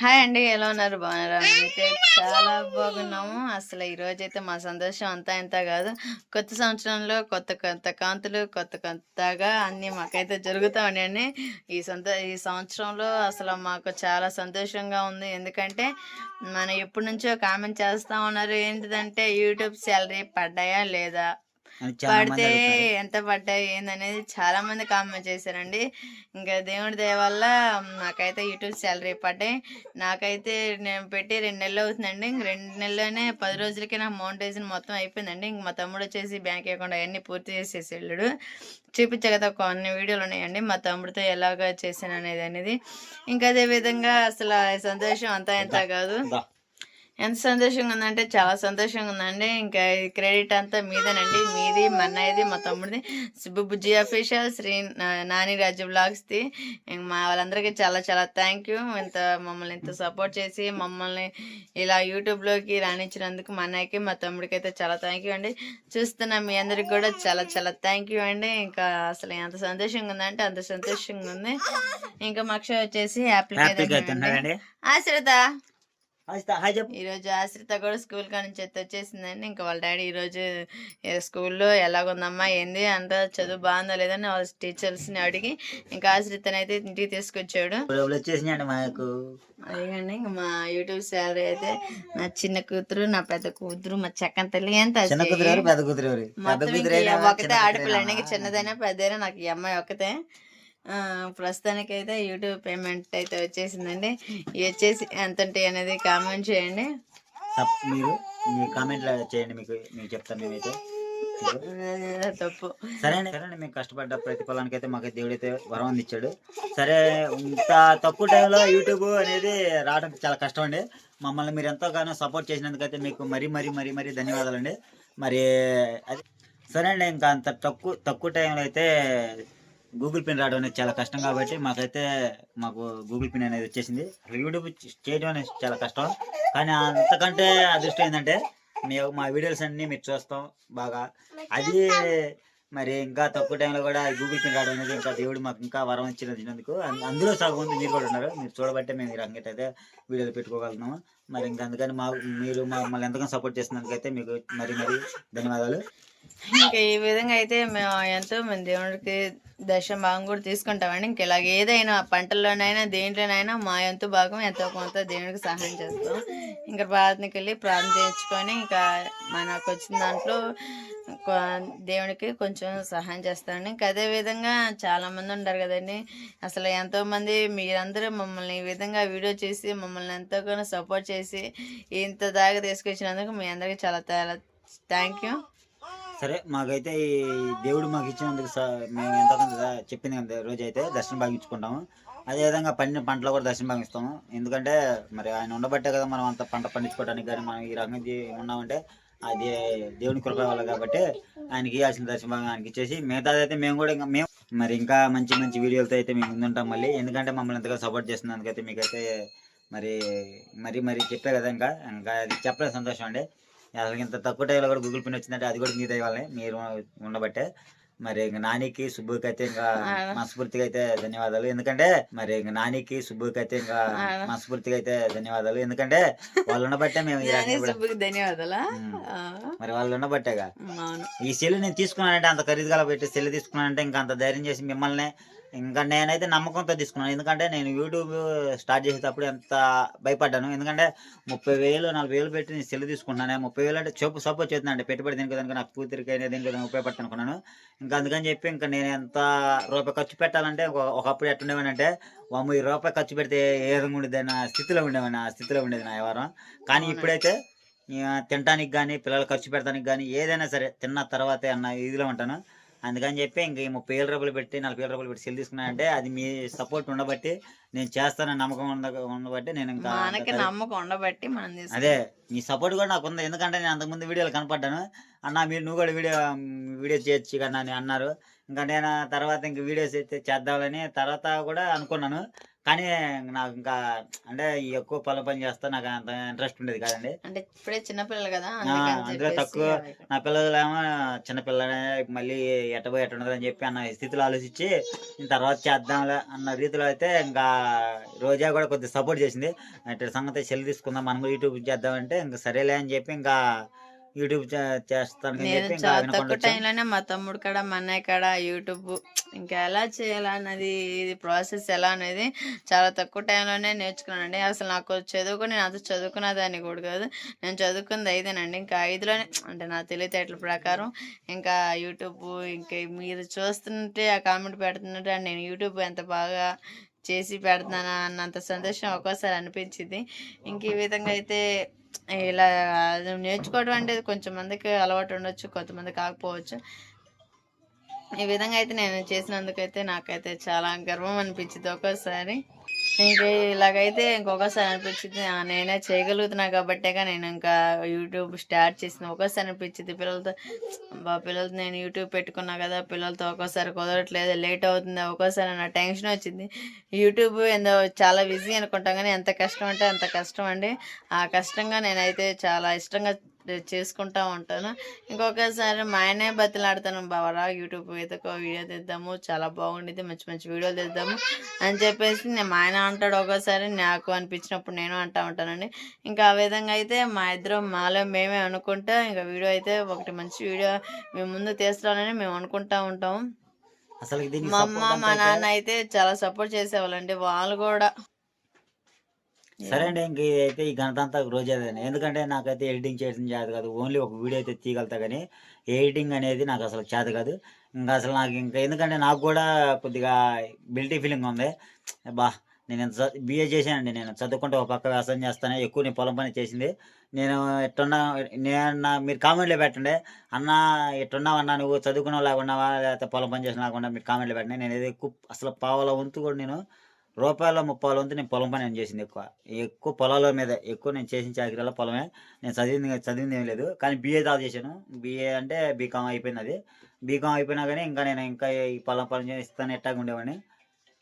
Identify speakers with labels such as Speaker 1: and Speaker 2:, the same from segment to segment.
Speaker 1: Hi అండి ఎలా ఉన్నారు? బాగున్నారా? అయితే చాలా బాగున్నాము. అసలు ఈ రోజు అయితే మా సంతోషం అంతా ఇంత కాదు. కొత్త సంవత్సరంలో కొత్త కొత్త కాంతులు కొత్త కొత్తగా అన్నీ మాకైతే జరుగుతూ ఉన్నాయండి. ఈ సంత ఈ సంవత్సరంలో అసలు మాకు చాలా సంతోషంగా ఉంది. ఎందుకంటే మనం ఎప్పటి నుంచో కామెంట్ చేస్తూ ఉన్నారు. ఏంటిదంటే యూట్యూబ్ శాలరీ పడ్డాయా లేదా? పడితే. ఎంత పడ్డాయి ఏందనేది చాలా మంది కామెంట్ చేశారండి. ఇంకా దేవుడి దయ వల్ల నాకైతే యూట్యూబ్ శాలరీ పడ్డాయి. నాకైతే నేను పెట్టి రెండు నెలలు అవుతుందండి. ఇంక రెండు నెలలోనే పది రోజులకి నాకు మౌంటైజన్ మొత్తం అయిపోయిందండి. ఇంక మా తమ్ముడు వచ్చేసి బ్యాంక్ అకౌంట్ అవన్నీ పూర్తి చేసేసి వెళ్ళాడు చూపించగత కొన్ని వీడియోలు ఉన్నాయండి. మా తమ్ముడితో ఎలాగ చేశాను అనేది. అనేది ఇంకా అదే విధంగా అసలు సంతోషం అంతా ఎంత కాదు. ఎంత సంతోషంగా ఉందంటే చాలా సంతోషంగా ఉందండి ఇంకా క్రెడిట్ అంతా మీదేనండి. మీది మా అన్నయ్యది మా తమ్ముడిది. సుబ్బు బుజ్జి అఫీషియల్ శ్రీ నాని రాజు బ్లాగ్స్ది. ఇంక మా వాళ్ళందరికీ చాలా చాలా థ్యాంక్ యూ. ఇంత మమ్మల్ని ఇంత సపోర్ట్ చేసి మమ్మల్ని ఇలా యూట్యూబ్లోకి రాణించినందుకు మా అన్నయ్యకి మా తమ్ముడికి అయితే చాలా థ్యాంక్ యూ అండి. చూస్తున్న మీ అందరికి కూడా చాలా చాలా థ్యాంక్ యూ అండి. ఇంకా అసలు ఎంత సంతోషంగా ఉందంటే అంత సంతోషంగా ఉంది ఇంకా మక్ష వచ్చేసి
Speaker 2: తిన్నాడండి.
Speaker 1: ఆశ్రిత
Speaker 2: ఆస్తా, హాయ్ చెప్పు.
Speaker 1: ఈ రోజు ఆశ్రిత కూడా స్కూల్ కాడ నుంచి ఎత్తి వచ్చేసిందండి. ఇంకా వాళ్ళ డాడీ ఈ రోజు ఏ స్కూల్లో ఎలాగుందమ్మా ఏంది అంతా చదువు బాగుందో లేదని వాళ్ళ టీచర్స్ని అడిగి ఇంకా ఆశ్రితని అయితే ఇంటికి తీసుకొచ్చాడు.
Speaker 2: మాకు?
Speaker 1: అదేనండి ఇంకా మా యూట్యూబ్ శాలరీ అయితే నా చిన్న కూతురు నా పెద్ద కూతురు మా చక్కన తల్లి ఎంత
Speaker 2: చిన్న కుదిరి ఎవరు? పెద్ద కుదిరి ఎవరు? పెద్ద
Speaker 1: మొత్తం
Speaker 2: కుదిరి
Speaker 1: ఇంక
Speaker 2: అయినా
Speaker 1: ఒకతే
Speaker 2: చిన్న
Speaker 1: ఆడపిల్ల అండి ఇంక
Speaker 2: కుదిరి
Speaker 1: చిన్నదైనా పెద్దదైనా నాకు ఈ అమ్మాయి ఒకతే ప్రస్తుతానికైతే యూట్యూబ్ పేమెంట్ అయితే వచ్చేసిందండి. వచ్చేసి ఎంత ఉంటాయి అనేది కామెంట్ చేయండి.
Speaker 2: తప్ప మీరు మీ కామెంట్ చేయండి మీకు మీకు చెప్తాను మేమైతే.
Speaker 1: తప్పు.
Speaker 2: సరే అండి సరే అండి మేము కష్టపడ్డ ప్రతిఫలానికి అయితే మాకు దేవుడైతే వరం అందించాడు. సరే ఇంత తక్కువ టైంలో యూట్యూబ్ అనేది రావడం చాలా కష్టం అండి మమ్మల్ని మీరు ఎంతోగానో సపోర్ట్ చేసినందుకైతే మీకు మరీ మరీ మరీ మరీ ధన్యవాదాలండి. మరి అది సరే అండి ఇంకా అంత తక్కువ తక్కువ టైంలో అయితే గూగుల్ పిన్ రావడం అనేది చాలా కష్టం కాబట్టి మాకైతే మాకు గూగుల్ పిన్ అనేది వచ్చేసింది. యూట్యూబ్ చేయడం అనేది చాలా కష్టం. కానీ అంతకంటే అదృష్టం ఏంటంటే మీ మా వీడియోస్ అన్నీ మీరు చూస్తాం బాగా. అది మరి ఇంకా తక్కువ టైంలో కూడా గూగుల్ పిన్ రావడం అనేది ఇంకా దేవుడు మాకు ఇంకా వరం ఇచ్చినందుకు అందులో సగం ఉంది మీరు కూడా ఉన్నారు. మీరు చూడబట్టే మేము ఈ రకంగా అయితే వీడియోలు పెట్టుకోగలుగుతున్నాము మరి ఇంకా అందుకని మా మీరు మమ్మల్ని ఎంతగానో సపోర్ట్ చేసినందుకైతే మీకు మరి మరి ధన్యవాదాలు.
Speaker 1: ఇంకా ఈ విధంగా అయితే మేము ఎంతో మేము దేవుడికి దర్శన భాగం కూడా తీసుకుంటామండి. ఇంక ఇలాగ ఏదైనా పంటల్లోనైనా దేంట్లోనైనా మా ఎంతో భాగం ఎంతో కొంత దేవుడికి సహాయం చేస్తాం. ఇంకా ప్రార్థనకి వెళ్ళి ప్రార్థన చేయించుకొని ఇంకా మనకు వచ్చిన దాంట్లో దేవునికి కొంచెం సహాయం చేస్తామండి ఇంకా అదే విధంగా ఉంటారు కదండి. అసలు ఎంతోమంది మీరందరూ మమ్మల్ని ఈ విధంగా వీడియో చేసి మమ్మల్ని ఎంతోగానో సపోర్ట్ చేసి ఇంత దాకా తీసుకొచ్చినందుకు మీ అందరికీ చాలా చాలా థ్యాంక్ యూ.
Speaker 2: సరే మాకైతే ఈ దేవుడు మాకు ఇచ్చినందుకు మేము ఎంత చెప్పింది కదా రోజు అయితే దర్శనం భాగించుకుంటాము. అదేవిధంగా పండిన పంటలో కూడా దర్శనం భాగిస్తాము. ఎందుకంటే మరి ఆయన ఉండబట్టే కదా మనం అంత పంట పండించుకోవడానికి కానీ మనం ఈ రకంగా ఉన్నామంటే అది దేవుని కృప వల్ల కాబట్టి ఆయనకి ఇవ్వాల్సిన దర్శన భాగం ఆయనకి ఇచ్చేసి మిగతాదైతే మేము కూడా ఇంకా మేము మరి ఇంకా మంచి మంచి వీడియోలతో అయితే మేము ముందుంటాం మళ్ళీ. ఎందుకంటే మమ్మల్ని ఎంతగా సపోర్ట్ చేస్తున్నందుకైతే మీకైతే మరి మరి మరి చెప్పే కదా ఇంకా. ఇంకా అది చెప్పలేదు సంతోషం అండి. అసలు ఇంత తక్కువ టైంలో కూడా గూగుల్ పిన్ వచ్చిందంటే అది కూడా మీ దయ వల్లనే మీరు ఉండబట్టే. మరి ఇంక నానికి సుబ్బుకి అయితే ఇంకా మనస్ఫూర్తిగా అయితే ధన్యవాదాలు. ఎందుకంటే మరి ఇంక నానికి సుబ్బుకి అయితే ఇంకా మనస్ఫూర్తిగా అయితే ధన్యవాదాలు. ఎందుకంటే వాళ్ళు ఉండబట్టే మేము
Speaker 1: ధన్యవాదాలా?
Speaker 2: మరి వాళ్ళు ఉండబట్టేగా. ఈ సెల్ నేను తీసుకున్నానంటే అంత ఖరీదుగా పెట్టి సెల్ తీసుకున్నానంటే ఇంకా అంత ధైర్యం చేసి మిమ్మల్ని ఇంకా నేనైతే నమ్మకంతో తీసుకున్నాను. ఎందుకంటే నేను యూట్యూబ్ స్టార్ట్ చేసేటప్పుడు ఎంత భయపడ్డాను. ఎందుకంటే ముప్పై వేలు నలభై వేలు పెట్టి నేను సెల్ తీసుకున్నాను ముప్పై వేలు అంటే చూపు సపోర్ట్ చేస్తుందండి పెట్టుబడి దీనికి దానికి నాకు కూతురికి అయినా దీనికి ఏదైనా ఉపయోగపడుతుంది అనుకున్నాను ఇంకా అందుకని చెప్పి ఇంకా నేను ఎంత రూపాయి ఖర్చు పెట్టాలంటే ఒక- ఒకప్పుడు ఎట్టుండేవానంటే ఈ రూపాయి ఖర్చు పెడితే ఏ విధంగా ఉండేది అన్న స్థితిలో ఉండేవాడిని ఆ స్థితిలో ఉండేది నా వ్యవహారం. కానీ ఇప్పుడైతే తినడానికి కానీ పిల్లలు ఖర్చు పెడతానికి కానీ ఏదైనా సరే తిన్న తర్వాతే అన్న ఇదిలో ఉంటాను. అందుకని చెప్పి ఇంక ఈ ముప్పై వేల రూపాయలు పెట్టి నలభై వేల రూపాయలు పెట్టి సెల్ తీసుకున్నానంటే అది మీ సపోర్ట్ ఉండబట్టి నేను చేస్తానని నమ్మకం ఉండ ఉండబట్టి నేను ఇంకా
Speaker 1: మనకి నమ్మకం ఉండబట్టి మనం
Speaker 2: అదే మీ సపోర్ట్ కూడా నాకు ఉంది. ఎందుకంటే నేను అంతకుముందు వీడియోలు కనపడ్డాను. అన్న మీరు నువ్వు కూడా వీడియో వీడియో చేయొచ్చు కన్నా అని అన్నారు. ఇంకా నేను తర్వాత ఇంక వీడియోస్ అయితే చేద్దామని తర్వాత కూడా అనుకున్నాను. కానీ నాకు ఇంకా అంటే ఎక్కువ పొలం పని చేస్తా నాకు అంత ఇంట్రెస్ట్ ఉండేది కాదండి
Speaker 1: అంటే ఇప్పుడే చిన్నపిల్లలు కదా
Speaker 2: అందులో తక్కువ. నా పిల్లలేమో చిన్నపిల్లలే మళ్ళీ ఎట్టబోయి ఎట్ట ఉండదు అని చెప్పి అన్న స్థితిలో ఆలోచించి తర్వాత చేద్దాంలే అన్న రీతిలో అయితే ఇంకా రోజా కూడా కొద్దిగా సపోర్ట్ చేసింది అంటే సంగతి సెల్ తీసుకుందాం మనం యూట్యూబ్ చేద్దామంటే ఇంకా సరేలే అని చెప్పి ఇంకా యూట్యూబ్ చేస్తానని
Speaker 1: నేను చాలా తక్కువ. టైంలోనే మా తమ్ముడు కాడ మా అన్నయ్య కాడ యూట్యూబ్ ఇంకా ఎలా చేయాలన్నది ఇది ప్రాసెస్ ఎలా అనేది చాలా తక్కువ టైంలోనే నేర్చుకున్నానండి. అసలు నాకు చదువుకుని నేను అంత చదువుకున్నదాన్ని కూడా కాదు. నేను చదువుకుంది ఐదేనండి. ఇంకా ఐదులోనే అంటే నా తెలివితేటల ప్రకారం ఇంకా యూట్యూబ్ ఇంకా మీరు చూస్తుంటే ఆ కామెంట్ పెడుతుంటే నేను యూట్యూబ్ ఎంత బాగా చేసి పెడుతున్నానా అన్నంత సంతోషం ఒక్కోసారి అనిపించింది ఇంక ఈ విధంగా అయితే ఇలా నేర్చుకోవడం అంటే కొంచెం మందికి అలవాటు ఉండొచ్చు కొంతమంది కాకపోవచ్చు ఈ విధంగా అయితే నేను చేసినందుకైతే నాకైతే చాలా గర్వం అనిపించింది ఒక్కోసారి. ఇంక ఇలాగైతే ఇంకొకసారి అనిపించింది "ఆ, నేనే చేయగలుగుతున్నా కాబట్టేగా నేను ఇంకా యూట్యూబ్ స్టార్ట్ చేసిన. ఒకసారి అనిపించింది పిల్లలతో బా పిల్లలతో నేను యూట్యూబ్ పెట్టుకున్నా కదా పిల్లలతో ఒక్కోసారి కుదరట్లేదు లేట్ అవుతుంది ఒక్కోసారి నా టెన్షన్ వచ్చింది. యూట్యూబ్ ఏందో చాలా బిజీ అనుకుంటాం కానీ ఎంత కష్టం అంటే అంత కష్టం అండి. ఆ కష్టంగా నేనైతే చాలా ఇష్టంగా చేసుకుంటా ఉంటాను. ఇంకొకసారి మా ఆయనే బతిలాడతాను బావరా యూట్యూబ్ ఎదుకో వీడియో తెద్దాము. చాలా బాగుండిద్ది. మంచి మంచి వీడియోలు తెద్దాము. అని చెప్పేసి నేను మా ఆయన అంటాడు ఒకసారి. నాకు అనిపించినప్పుడు నేను అంటా ఉంటానండి. ఇంకా ఆ విధంగా అయితే మా ఇద్దరం మాలో మేమే అనుకుంటా ఇంకా వీడియో అయితే ఒకటి మంచి వీడియో మేము ముందు తీస్తామని మేము అనుకుంటా ఉంటాం.
Speaker 2: అసలు
Speaker 1: మా అమ్మ మా
Speaker 2: అయితే-
Speaker 1: నాన్న అయితే చాలా సపోర్ట్ చేసేవాళ్ళండి. వాళ్ళు కూడా
Speaker 2: సరే అండి ఇంక ఇదైతే ఈ ఘనత అంతా ఎందుకంటే నాకైతే ఎడిటింగ్ చేయడం చేత కాదు ఓన్లీ ఒక వీడియో అయితే తీయగలుగుతా కానీ ఎడిటింగ్ అనేది నాకు అసలు చేత కాదు. ఇంకా అసలు నాకు ఇంకా ఎందుకంటే నాకు కూడా కొద్దిగా బిల్టీ ఫీలింగ్ ఉంది. బా నేను ఎంత బిఏ చేశానండి నేను. చదువుకుంటే ఒక పక్క వ్యవసాయం చేస్తాను ఎక్కువ నేను పొలం పని చేసింది. నేను ఎట్టున్నా నేను మీరు కామెంట్లో పెట్టండి. అన్న ఎట్టున్నావు అన్న నువ్వు చదువుకున్నావు లేకున్నావా లేకపోతే పొలం పని చేసిన లేకుండా మీరు కామెంట్లో పెట్టండి. నేను ఏదో ఎక్కువ అసలు పావుల వంతు కూడా నేను రూపాయల ముప్పాల వంతు నేను పొలం పని నేను చేసింది ఎక్కువ. ఎక్కువ పొలాల మీద ఎక్కువ నేను చేసిన చాకరీలో పొలమే నేను చదివింది చదివింది ఏం లేదు. కానీ బీఏ దాకా చేశాను. బీఏ అంటే బీకామ్ అయిపోయింది అది. బీకామ్ అయిపోయినా కానీ ఇంకా నేను ఇంకా ఈ పొలం పని చేస్తాను ఎట్టాగా ఉండేవాడిని.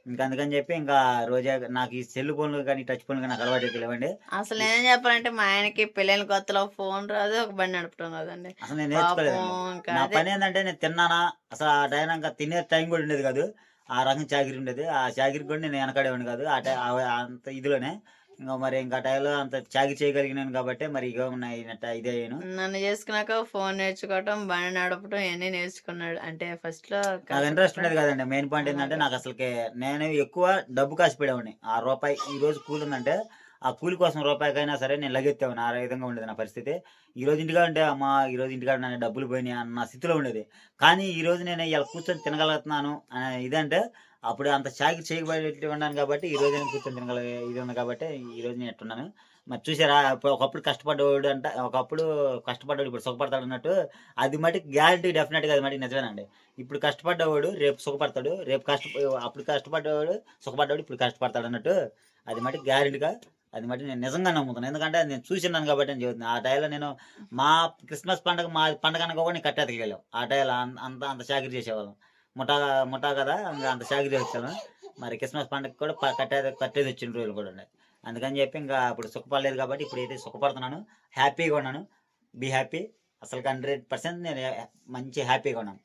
Speaker 2: ఇంకా అందుకని చెప్పి ఇంకా రోజా నాకు ఈ సెల్ ఫోన్లు కానీ టచ్ ఫోన్లు కానీ నాకు అలవాటు లేవండి.
Speaker 1: అసలు ఏం చెప్పాలంటే మా ఆయనకి పెళ్ళైన కొత్తలో ఫోన్ రాదు ఒక బండి నడపడం రాదండి
Speaker 2: అసలు నేను నేర్చుకోలేదు నా పని ఏంటంటే నేను తిన్నానా? అసలు ఆ టైం ఇంకా తినే టైం కూడా ఉండేది కాదు. ఆ రకం చాకరీ ఉండేది. ఆ చాకరీ కూడా నేను వెనకడేవాడిని కాదు. ఆ టై అంత ఇదిలోనే. ఇంకా మరి ఇంకా టైంలో అంత చాకరీ చేయగలిగినాను కాబట్టి మరి ఇక ఉన్నాయి ఇదే అయ్యాను.
Speaker 1: నన్ను చేసుకున్నాక ఫోన్ నేర్చుకోవటం బండి నడపటం ఇవన్నీ నేర్చుకున్నాడు. అంటే ఫస్ట్లో
Speaker 2: నాకు ఇంట్రెస్ట్ ఉండేది కదండి. మెయిన్ పాయింట్ ఏంటంటే నాకు అసలుకి నేను ఎక్కువ డబ్బు కాసి పెట్టేవాడిని ఆ రూపాయి ఈ రోజు కూలి ఉందంటే ఆ కూలి కోసం రూపాయికైనా సరే నేను లగెత్తాను ఆ విధంగా ఉండేది నా పరిస్థితి. ఈ రోజు ఇంటిగా ఉంటే అమ్మ ఈ రోజు ఇంటికాడ నేను డబ్బులు పోయినాయి అన్న స్థితిలో ఉండేది. కానీ ఈరోజు నేను ఇలా కూర్చొని తినగలుగుతున్నాను అనే ఇదంటే అప్పుడు అంత చాకి చేయబడి ఉన్నాను కాబట్టి ఈ రోజు నేను కూర్చొని తినగల ఇది ఉంది కాబట్టి ఈ రోజు నేను ఎట్టున్నాను. మరి చూసారా ఒకప్పుడు కష్టపడ్డవాడు అంట ఒకప్పుడు కష్టపడ్డాడు ఇప్పుడు సుఖపడతాడు అన్నట్టు అది మటుకు గ్యారంటీ డెఫినెట్గా అది మటుకు నిజమేనండి. ఇప్పుడు కష్టపడ్డవాడు రేపు సుఖపడతాడు రేపు కష్ట అప్పుడు కష్టపడ్డవాడు సుఖపడ్డవాడు ఇప్పుడు కష్టపడతాడు అన్నట్టు అది మటుకు గ్యారెంటీగా అది మటుకు నేను నిజంగా నమ్ముతాను ఎందుకంటే అది నేను చూసినాను కాబట్టి నేను చెబుతున్నాను ఆ టైంలో నేను మా క్రిస్మస్ పండుగ మా పండుగ అనుకో కూడా నేను వెళ్ళాం. ఆ టైంలో అంత అంత అంత చేసేవాళ్ళం. ముఠా ముఠా కదా అంత షాకిరి వచ్చాను. మరి క్రిస్మస్ పండుగ కూడా కట్టేది కట్టేది వచ్చిన రోజులు కూడా ఉన్నాయి. అందుకని చెప్పి ఇంకా అప్పుడు సుఖపడలేదు కాబట్టి ఇప్పుడు అయితే సుఖపడుతున్నాను హ్యాపీగా ఉన్నాను. Be happy. అసలు హండ్రెడ్ పర్సెంట్ నేను మంచి హ్యాపీగా ఉన్నాను.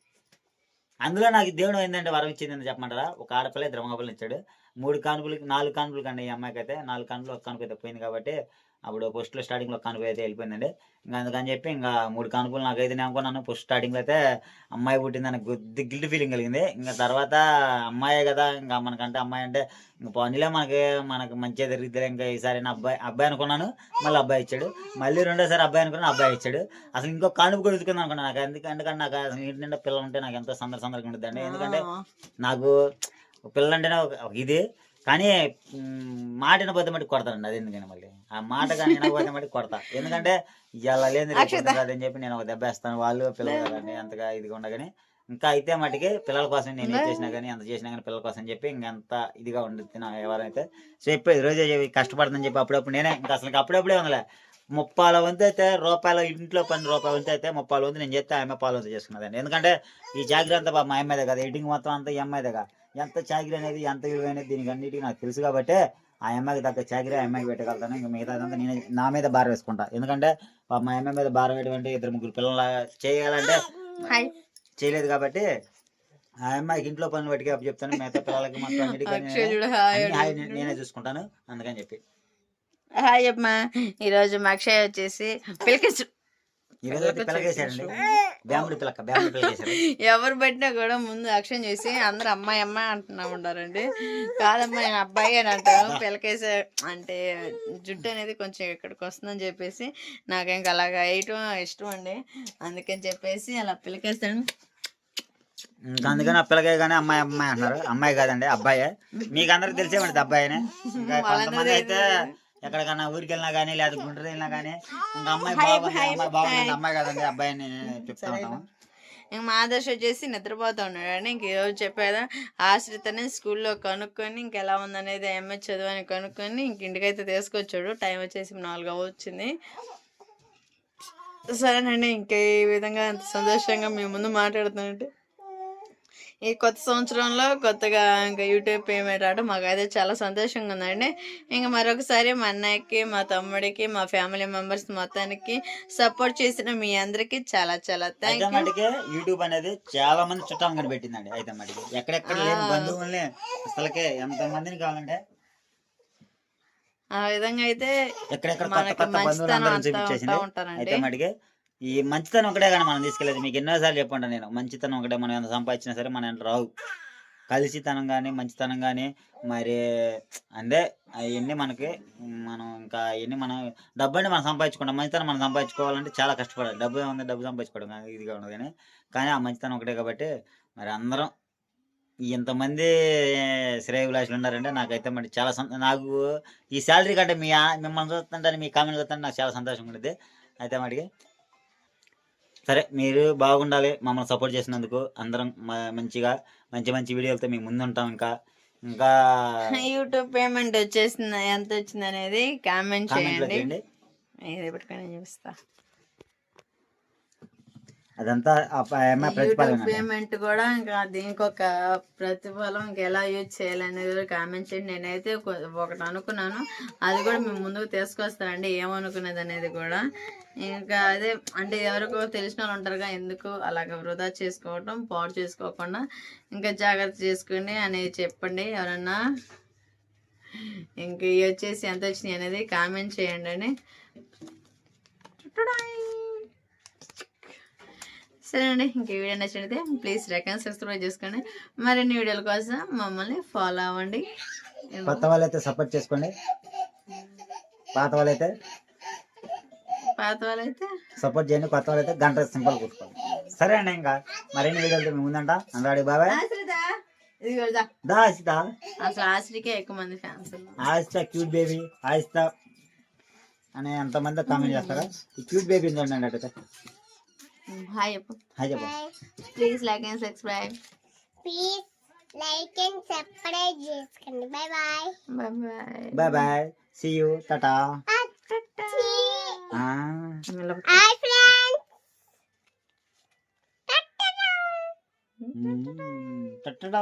Speaker 2: అందులో నాకు దేవుడు ఏంటంటే వరం ఇచ్చింది అని చెప్పమంటారా? ఒక ఆడపిల్ల ఇద్దరు మగపిల్లని ఇచ్చాడు. మూడు కానుపులకి నాలుగు కానుపులు కండి ఈ అమ్మాయికి అయితే నాలుగు కానుపులు ఒక కానుపు అయితే పోయింది కాబట్టి అప్పుడు ఫస్ట్లో స్టార్టింగ్లో కానుపు అయితే వెళ్ళిపోయిందండి. ఇంకా అందుకని చెప్పి ఇంకా మూడు కానుపులు నాకైతే నేను అనుకున్నాను ఫస్ట్ స్టార్టింగ్లో అయితే అమ్మాయి పుట్టిందని కొద్ది గిల్ట్ ఫీలింగ్ కలిగింది. ఇంకా తర్వాత అమ్మాయే కదా ఇంకా మనకంటే అమ్మాయి అంటే ఇంకా పోనీలే మనకి మనకు మంచిగా జరిగితే ఇంకా ఈసారి అబ్బాయి అబ్బాయి అనుకున్నాను మళ్ళీ అబ్బాయి ఇచ్చాడు. మళ్ళీ రెండోసారి అబ్బాయి అనుకున్నాను అబ్బాయి ఇచ్చాడు. అసలు ఇంకో కానుపు కూడా ఉతుకుందాం అనుకున్నాను. నాకు ఎందుకంటే నాకు అసలు ఇంటి నిండా పిల్లలు ఉంటే నాకు ఎంతో సందర్భ సందర్భంగా ఉంటుంది ఎందుకంటే నాకు పిల్లలు అంటేనే ఒక ఒక ఇది. కానీ మాట వినపోతే మట్టి కొడతానండి అది ఎందుకని మళ్ళీ? ఆ మాట కానీ వినకపోతే మట్టి కొడతా. ఎందుకంటే ఇలా లేని
Speaker 1: అక్షత.
Speaker 2: అని చెప్పి నేను ఒక దెబ్బ వేస్తాను. వాళ్ళు పిల్లలు అంతగా ఇదిగా ఉండగాని ఇంకా అయితే మటుకి పిల్లల కోసం నేను ఏం చేసినా కానీ అంత చేసినా కానీ పిల్లల కోసం చెప్పి ఇంకంత ఇదిగా ఉండదు నా ఎవరైతే సో చెప్పేది రోజు కష్టపడుతుందని చెప్పి అప్పుడప్పుడు నేనే ఇంకా అసలు అప్పుడప్పుడే ఉందిలే. ముప్పాల వంతు అయితే రూపాయల ఇంట్లో పని రూపాయల వంతు అయితే ముప్పాల వంతు నేను చేస్తే ఆమె పాలు వంతు చేసుకున్నదండి. ఎందుకంటే ఈ జాగ్రత్త అంతా మా అమ్మాయిదే కదా. ఎడిటింగ్ మొత్తం అంతా ఈ అమ్మాయిదే కదా. ఎంత చాకరీ అనేది ఎంత విలువ అనేది దీనికి అన్నిటికీ నాకు తెలుసు కాబట్టి ఆ అమ్మాయికి తగ్గ చాకరీ ఆ అమ్మాయికి పెట్టగలుగుతాను. ఇంకా మిగతా అంతా నేను నా మీద భారం వేసుకుంటా. ఎందుకంటే మా అమ్మాయి మీద భారం వేయడం ఇద్దరు ముగ్గురు పిల్లల చేయాలంటే చేయలేదు కాబట్టి ఆ అమ్మాయికి ఇంట్లో పనులు బట్టి చెప్తాను. మిగతా పిల్లలకి మొత్తం నేనే- చూసుకుంటాను. అందుకని చెప్పి.
Speaker 1: హాయ్ అమ్మా. ఈరోజు మా అక్షయ్ వచ్చేసి పిలికిచ్చు ఎవరు పెట్టినా కూడా ముందు అక్షయం చేసి అందరు అమ్మాయి అమ్మాయి అంటున్నా ఉంటారండి కాదమ్మా నేను అబ్బాయి అని అంటాను పిల్లకేసే అంటే జుట్టు అనేది కొంచెం ఇక్కడికి వస్తుందని చెప్పేసి నాకు ఇంకా అలాగా వేయటం ఇష్టం అండి. అందుకని చెప్పేసి అలా పిల్లకేస్తాను
Speaker 2: ఇంకా అందుకని ఆ పిల్లకాయ కానీ అమ్మాయి అమ్మాయి అంటున్నారు. అమ్మాయి కాదండి అబ్బాయే. మీకు అందరికి తెలిసే ఉంటుంది అబ్బాయినే ఇంకా కొంతమంది అయితే ఎక్కడికన్నా ఊరికి వెళ్ళినా కానీ లేదా గుంటూరు వెళ్ళినా కానీ ఇంకా అమ్మాయి బాగుంది అమ్మాయి బాగుంది అమ్మాయి కాదండి అబ్బాయి అని చెప్తా ఉంటాము.
Speaker 1: ఇంక మా ఆదర్శ వచ్చేసి నిద్రపోతూ ఉన్నాడు అండి. ఇంక ఈరోజు చెప్పేదా? ఆశ్రితని స్కూల్లో కనుక్కొని ఇంక ఎలా ఉందనేది ఎంఏ చదువు అని కనుక్కొని ఇంక ఇంటికైతే తీసుకొచ్చాడు. టైం వచ్చేసి నాలుగు వచ్చింది సరేనండి ఇంకా ఈ విధంగా అంత సంతోషంగా మీ ముందు మాట్లాడుతున్నట్టు ఈ కొత్త సంవత్సరంలో కొత్తగా ఇంకా యూట్యూబ్ పేమెంట్ రావడం మాకైతే చాలా సంతోషంగా ఉందండి. ఇంకా మరొకసారి మా అన్నయ్యకి మా తమ్ముడికి మా ఫ్యామిలీ మెంబర్స్ మొత్తానికి సపోర్ట్ చేసిన మీ అందరికీ చాలా చాలా థ్యాంక్
Speaker 2: మటుకి యూట్యూబ్ అనేది చాలా మంది చుట్టాలను కనిపెట్టిందండి అయితే మటుకి ఎక్కడెక్కడ లేని బంధువుల్ని అసలుకే ఎంత మందిని కావాలంటే
Speaker 1: ఆ విధంగా అయితే
Speaker 2: ఎక్కడెక్కడ కొత్త కొత్త బంధువులు
Speaker 1: మంచితనం
Speaker 2: అందరం
Speaker 1: అంతా
Speaker 2: చూపించేసింది
Speaker 1: ఉంటా ఉంటారండి
Speaker 2: అయితే మటుకి ఈ మంచితనం ఒకటే కానీ మనం తీసుకెళ్ళేది. మీకు ఎన్నోసార్లు చెప్పండి నేను మంచితనం ఒకటే. మనం ఎంత సంపాదించినా సరే మన రావు. కలిసితనం కానీ మంచితనం కానీ మరి అంటే అవన్నీ మనకి మనం ఇంకా అవన్నీ మనం డబ్బు అంటే మనం సంపాదించుకుంటాం. మంచితనం మనం సంపాదించుకోవాలంటే చాలా కష్టపడాలి. డబ్బు ఏముంది? డబ్బు సంపాదించుకోవడం కానీ ఇదిగా ఉండదు కానీ కానీ ఆ మంచితనం ఒకటే కాబట్టి మరి అందరం ఇంతమంది శ్రేయభిలాషులు ఉన్నారంటే నాకైతే మరి చాలా నాకు ఈ శాలరీ కంటే మీ మిమ్మల్ని చూస్తుంటే మీ కామెంట్ చూస్తుంటే నాకు చాలా సంతోషంగా ఉంటుంది అయితే మటుకి సరే మీరు బాగుండాలి మమ్మల్ని సపోర్ట్ చేసినందుకు. అందరం మంచిగా మంచి మంచి వీడియోలతో మీకు ముందు ఉంటాం ఇంకా. ఇంకా
Speaker 1: యూట్యూబ్ పేమెంట్ వచ్చేసింది? ఎంత వచ్చింది అనేది కామెంట్ చేయండి. ఇది చూపిస్తా
Speaker 2: అదంతా
Speaker 1: పేమెంట్ కూడా ఇంకా దీనికి ఒక ప్రతిఫలం ఇంకా ఎలా యూజ్ చేయాలనేది కామెంట్ చేయండి. నేనైతే ఒకటి అనుకున్నాను. అది కూడా మేము ముందుకు తీసుకొస్తానండి ఏమనుకునేది అనేది కూడా. ఇంకా అదే అంటే ఎవరికో తెలిసిన వాళ్ళు ఉంటారుగా ఎందుకు అలాగ వృధా చేసుకోవటం పాడు చేసుకోకుండా ఇంకా జాగ్రత్త చేసుకోండి అనేది చెప్పండి. ఎవరన్నా ఇంక ఇవి వచ్చేసి ఎంత వచ్చినాయి అనేది కామెంట్ చేయండి అని. సరే అండి ఇంక వీడియో నచ్చినట్లయితే ప్లీజ్ రెకన్ సబ్స్క్రైబ్ చేసుకోండి మరిన్ని వీడియోల కోసం మమ్మల్ని ఫాలో అవ్వండి.
Speaker 2: కొత్త వాళ్ళైతే సపోర్ట్ చేసుకోండి. పాత వాళ్ళైతే
Speaker 1: పాత వాళ్ళైతే
Speaker 2: సపోర్ట్ చేయండి కొత్త వాళ్ళైతే గంట సింపుల్ కూర్చోండి. సరే అండి ఇంకా మరిన్ని వీడియోలతో మేము ముందంట. అందరాడి బాబాయ్. దా ఆశిత
Speaker 1: అసలు ఆశ్రికే ఎక్కువ మంది ఫ్యాన్స్ ఉన్నారు.
Speaker 2: ఆశిత క్యూట్ బేబీ ఆశిత అని ఎంతమంది కామెంట్ చేస్తారా? క్యూట్ బేబీ చూడండి అటు
Speaker 1: హాయ్ చెప్పు
Speaker 2: హాయ్ చెప్పు
Speaker 1: please like and subscribe
Speaker 3: please like and subscribe చేసుకోండి bye bye
Speaker 1: bye bye
Speaker 2: bye bye see you tata
Speaker 3: hi friends
Speaker 2: టట్టడా